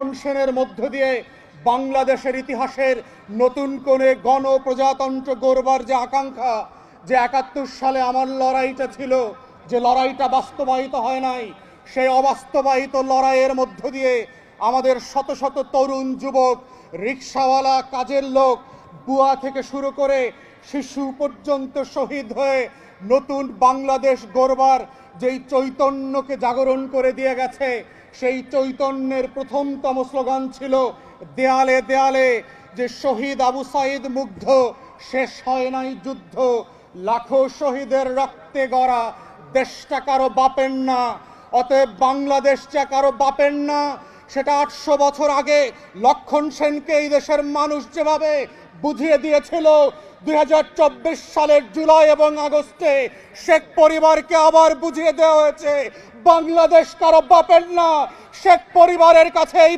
সেনের মধ্য দিয়ে বাংলাদেশের ইতিহাসের নতুন করে গণপ্রজাতন্ত্র গড়বার যে আকাঙ্ক্ষা, যে একাত্তর সালে আমার লড়াইটা ছিল, যে লড়াইটা বাস্তবায়িত হয় নাই, সেই অবাস্তবায়িত লড়াইয়ের মধ্য দিয়ে আমাদের শত শত তরুণ যুবক, রিক্সাওয়ালা, কাজের লোক, বুয়া থেকে শুরু করে শিশু পর্যন্ত শহীদ হয়ে নতুন বাংলাদেশ গড়বার যেই চৈতন্যকে জাগরণ করে দিয়ে গেছে, সেই চৈতন্যের প্রথমতম স্লোগান ছিল, দেয়ালে দেয়ালে, যে শহীদ আবু সাইদ মুগ্ধ, শেষ হয় নাই যুদ্ধ, লাখো শহীদের রক্তে গড়া, দেশটা কারও বাপের না, অতএব বাংলাদেশটা কারও বাপের না। সেটা আটশো বছর আগে লক্ষণ সেনকে এই দেশের মানুষ যেভাবে বুঝিয়ে দিয়েছিল, দুই হাজার চব্বিশ সালের জুলাই এবং আগস্টে শেখ পরিবারকে আবার বুঝিয়ে দেওয়া হয়েছে, বাংলাদেশ কারও বাপের না, শেখ পরিবারের কাছে এই